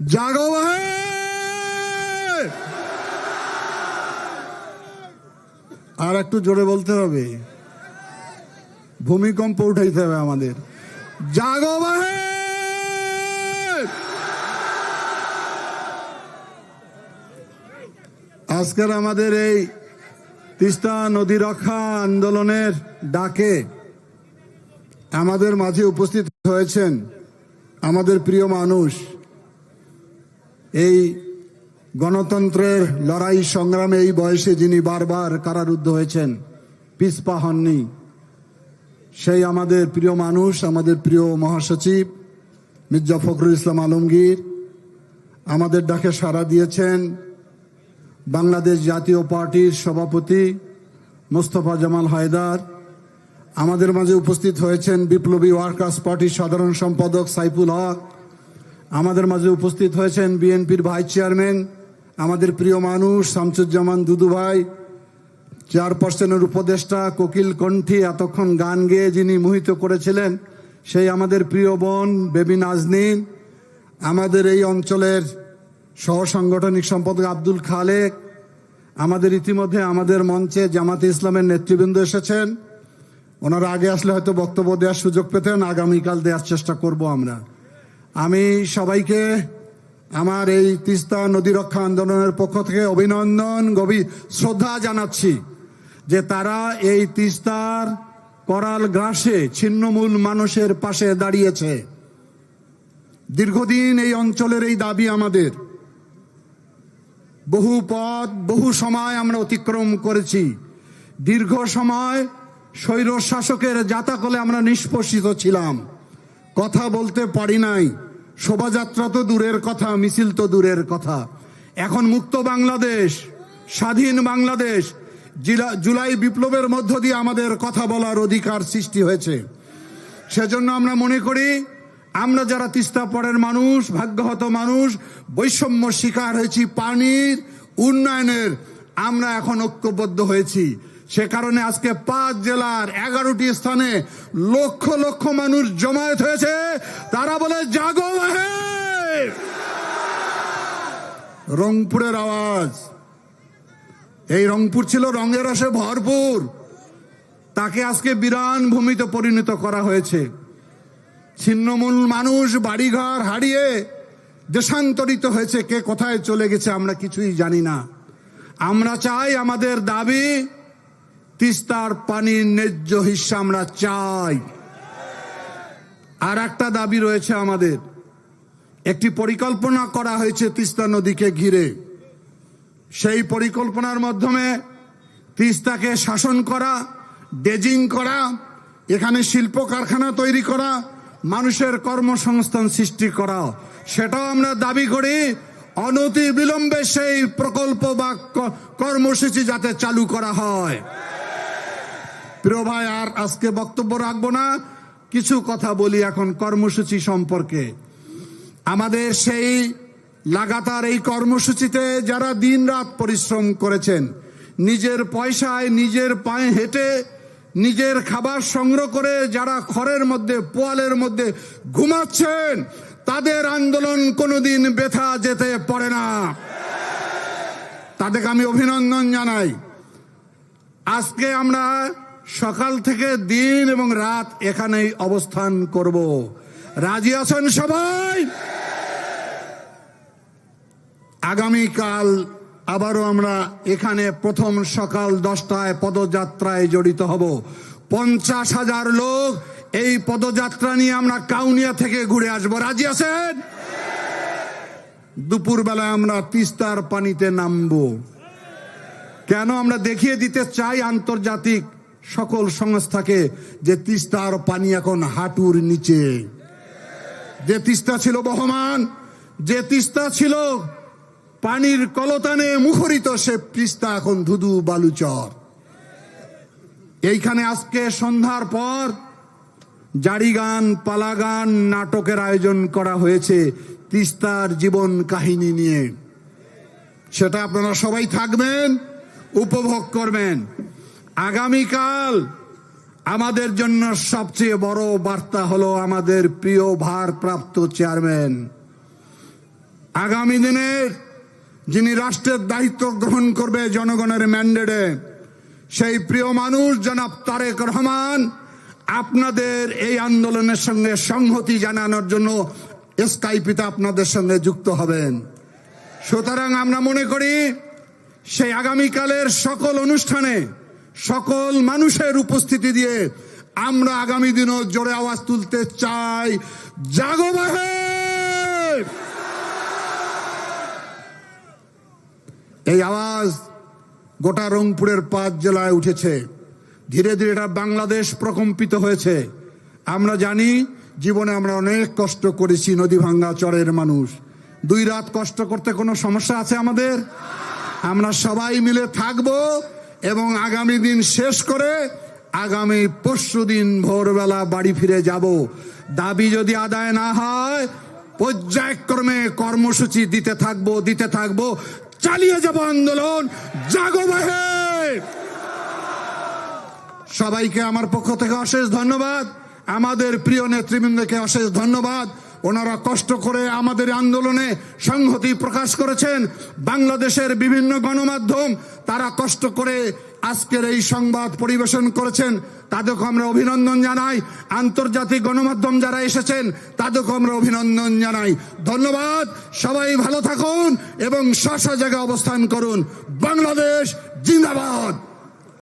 ভাই! আর একটু জোরে বলতে হবে। ভূমিকম্প উঠাইতে হবে আমাদের। জাগো আজকের আমাদের এই তিস্তা নদী রক্ষা আন্দোলনের ডাকে আমাদের মাঝে উপস্থিত হয়েছেন আমাদের প্রিয় মানুষ এই গণতন্ত্রের লড়াই সংগ্রামে এই বয়সে যিনি বারবার কারারুদ্ধ হয়েছেন, পিসপা হননি। সেই আমাদের প্রিয় মানুষ, আমাদের প্রিয় মহাসচিব মির্জা ফখরুল ইসলাম আলমগীর, আমাদের ডাকে সাড়া দিয়েছেন বাংলাদেশ জাতীয় পার্টির সভাপতি মোস্তফা জামাল হায়দার, আমাদের মাঝে উপস্থিত হয়েছেন বিপ্লবী ওয়ার্কার্স পার্টির সাধারণ সম্পাদক সাইফুল হক আমাদের মাঝে উপস্থিত হয়েছেন বিএনপির ভাইস চেয়ারম্যান, আমাদের প্রিয় মানুষ শামসুজ্জামান দুদু ভাই, চেয়ারপারসনের উপদেষ্টা কোকিল কণ্ঠী, এতক্ষণ গান গেয়ে যিনি মোহিত করেছিলেন, সেই আমাদের প্রিয় বোন বেবি নাজনীন, আমাদের এই অঞ্চলের সহসাংগঠনিক সম্পাদক আব্দুল খালেক, আমাদের ইতিমধ্যে আমাদের মঞ্চে জামাতে ইসলামের নেতৃবৃন্দ এসেছেন। ওনারা আগে আসলে হয়তো বক্তব্য দেওয়ার সুযোগ পেতেন, আগামীকাল দেওয়ার চেষ্টা করব আমরা। আমি সবাইকে আমার এই তিস্তা নদী রক্ষা আন্দোলনের পক্ষ থেকে অভিনন্দন, গভীর শ্রদ্ধা জানাচ্ছি যে তারা এই তিস্তার করাল গ্রাসে ছিন্নমূল মানুষের পাশে দাঁড়িয়েছে। দীর্ঘদিন এই অঞ্চলের এই দাবি আমাদের। বহু পথ, বহু সময় আমরা অতিক্রম করেছি। দীর্ঘ সময় স্বৈর শাসকের জাতাকলে আমরা নিষ্পোষিত ছিলাম। কথা বলতে পারি নাই। শোভাযাত্রা তো দূরের কথা, মিছিল তো দূরের কথা। এখন মুক্ত বাংলাদেশ, স্বাধীন বাংলাদেশ, জিলা- জুলাই বিপ্লবের মধ্য দিয়ে আমাদের কথা বলার অধিকার সৃষ্টি হয়েছে। সেজন্য আমরা মনে করি, আমরা যারা তিস্তা পরের মানুষ, ভাগ্যহত মানুষ, বৈষম্য শিকার হয়েছি পানির উন্নয়নের, আমরা এখন ঐক্যবদ্ধ হয়েছি। সে কারণে আজকে পাঁচ জেলার এগারোটি স্থানে লক্ষ লক্ষ মানুষ জমায়েত হয়েছে। তারা বলে, জাগো রংপুরের আওয়াজ। এই রংপুর ছিল রঙের রসে ভরপুর। তাকে আজকে বিরান ভূমিতে পরিণত করা হয়েছে। ছিন্নমূল মানুষ বাড়িঘর হারিয়ে দেশান্তরিত হয়েছে। কে কোথায় চলে গেছে আমরা কিছুই জানি না। আমরা চাই আমাদের দাবি তিস্তার পানির ন্যায্য হিস্সা আমরা চাই। আর একটা দাবি রয়েছে আমাদের। একটি পরিকল্পনা করা হয়েছে তিস্তা নদীকে ঘিরে। সেই পরিকল্পনার মাধ্যমে তিস্তাকে শাসন করা ডেজিং করা, এখানে শিল্প কারখানা তৈরি করা, মানুষের কর্মসংস্থান সৃষ্টি করা। সেটাও আমরা দাবি করি অনতি বিলম্বে সেই প্রকল্প বা কর্মসূচি যাতে চালু করা হয়। প্রিয় ভাই, আর আজকে বক্তব্য রাখব না। কিছু কথা বলি এখন কর্মসূচি সম্পর্কে। আমাদের সেই লাগাতার এই কর্মসূচিতে যারা দিন রাত পরিশ্রম করেছেন, নিজের পয়সায় নিজের পায়ে হেঁটে নিজের খাবার সংগ্রহ করে যারা খড়ের মধ্যে, পোয়ালের মধ্যে ঘুমাচ্ছেন, তাদের আন্দোলন কোনোদিন ব্যথা যেতে পারে না। তাদেরকে আমি অভিনন্দন জানাই। আজকে আমরা সকাল থেকে দিন এবং রাত এখানেই অবস্থান করব। রাজি আছেন সবাই? আগামীকাল আবারও আমরা এখানে প্রথম সকাল দশটায় পদযাত্রায় জড়িত হব। পঞ্চাশ হাজার লোক এই পদযাত্রা নিয়ে আমরা কাউনিয়া থেকে ঘুরে আসব। রাজি আছেন? দুপুরবেলায় আমরা তিস্তার পানিতে নামবো। কেন? আমরা দেখিয়ে দিতে চাই আন্তর্জাতিক সকল সংস্থাকে, যে তিস্তার পানি এখন হাঁটুর নিচে। যে তিস্তা ছিল বহমান, যে তিস্তা ছিল পানির কলতানে মুখরিত, সে তিস্তা এখন ধুধু বালুচর। এইখানে আজকে সন্ধ্যার পর জারি গান পালা গান নাটকের আয়োজন করা হয়েছে তিস্তার জীবন কাহিনী নিয়ে। সেটা আপনারা সবাই থাকবেন, উপভোগ করবেন। আগামীকাল আমাদের জন্য সবচেয়ে বড় বার্তা হলো আমাদের প্রিয় ভারপ্রাপ্ত চেয়ারম্যান। আগামী দিনের যিনি রাষ্ট্রের দায়িত্ব গ্রহণ করবে জনগণের ম্যান্ডেটে, সেই প্রিয় মানুষ জনাব তারেক রহমান আপনাদের এই আন্দোলনের সঙ্গে সংহতি জানানোর জন্য স্কাইপিতে আপনাদের সঙ্গে যুক্ত হবেন। সুতরাং আমরা মনে করি, সেই আগামীকালের সকল অনুষ্ঠানে সকল মানুষের উপস্থিতি দিয়ে আমরা আগামী দিনও জোরে আওয়াজ তুলতে চাই। জাগো এই আওয়াজ গোটা রংপুরের পাঁচ জেলায় উঠেছে। ধীরে ধীরে এটা বাংলাদেশ প্রকম্পিত হয়েছে। আমরা জানি, জীবনে আমরা অনেক কষ্ট করেছি, নদী ভাঙ্গা, চরের মানুষ। দুই রাত কষ্ট করতে কোনো সমস্যা আছে আমাদের? আমরা সবাই মিলে থাকব। এবং আগামী দিন শেষ করে আগামী পরশু দিন ভোরবেলা বাড়ি ফিরে যাব। দাবি যদি আদায় না হয়, পর্যায়ক্রমে কর্মসূচি দিতে থাকব দিতে থাকব। চালিয়ে যাব আন্দোলন। জাগো সবাইকে আমার পক্ষ থেকে অশেষ ধন্যবাদ। আমাদের প্রিয় নেতৃবৃন্দকে অশেষ ধন্যবাদ। ওনারা কষ্ট করে আমাদের আন্দোলনে সংহতি প্রকাশ করেছেন। বাংলাদেশের বিভিন্ন গণমাধ্যম তারা কষ্ট করে আজকের এই সংবাদ পরিবেশন করেছেন। তাদেরকে আমরা অভিনন্দন জানাই। আন্তর্জাতিক গণমাধ্যম যারা এসেছেন, তাদেরকে আমরা অভিনন্দন জানাই। ধন্যবাদ। সবাই ভালো থাকুন এবং স্ব জায়গায় অবস্থান করুন। বাংলাদেশ জিন্দাবাদ।